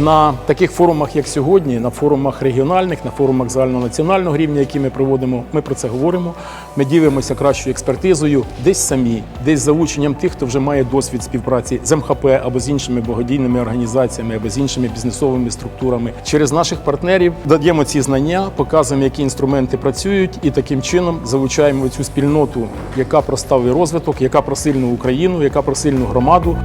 на таких форумах, як сьогодні, на форумах регіональних, на форумах загальнонаціонального рівня, які ми проводимо, ми про це говоримо. Ми ділимося кращою експертизою десь самі, десь за ученням тих, хто вже має досвід співпраці з МХП або з іншими благодійними організаціями, або з іншими бізнесовими структурами. Через наших партнерів даємо ці знання, показуємо, які інструменти працюють, і таким чином залучаємо цю спільноту, яка про сталий розвиток, яка про сильну Україну, яка про сильну громаду.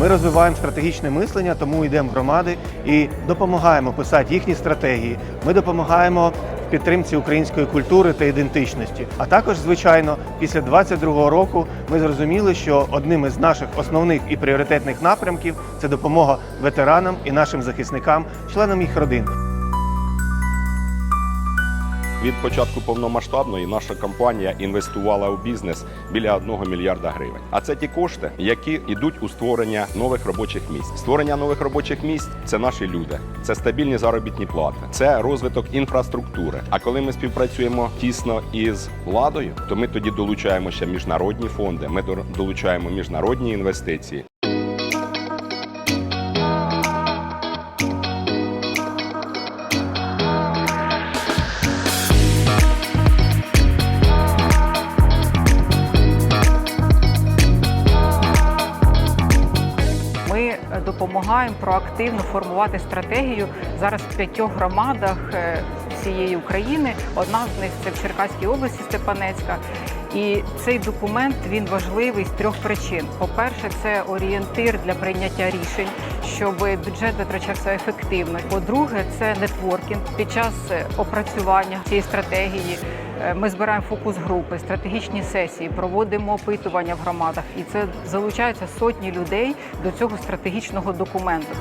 Ми розвиваємо стратегічне мислення, тому йдемо в громади і допомагаємо писати їхні стратегії. Ми допомагаємо в підтримці української культури та ідентичності. А також, звичайно, після 22-го року ми зрозуміли, що одним із наших основних і пріоритетних напрямків це допомога ветеранам і нашим захисникам, членам їх родин. Від початку повномасштабної наша компанія інвестувала у бізнес біля 1 мільярда гривень. А це ті кошти, які йдуть у створення нових робочих місць. Створення нових робочих місць це наші люди, це стабільні заробітні плати, це розвиток інфраструктури. А коли ми співпрацюємо тісно із владою, то ми тоді долучаємо ще міжнародні фонди. Ми долучаємо міжнародні інвестиції. Допомагаємо проактивно формувати стратегію зараз в п'ятьох громадах е, всієї України. Одна з них це в Черкаській області Степанецька. І цей документ він важливий з трьох причин. По-перше, це орієнтир для прийняття рішень, щоб бюджет витрачався ефективно. По-друге, це нетворкінг під час е, опрацювання цієї стратегії. Е, Ми збираємо фокус групи, стратегічні сесії, проводимо опитування в громадах, і це залучаються сотні людей до цього стратегічного документу.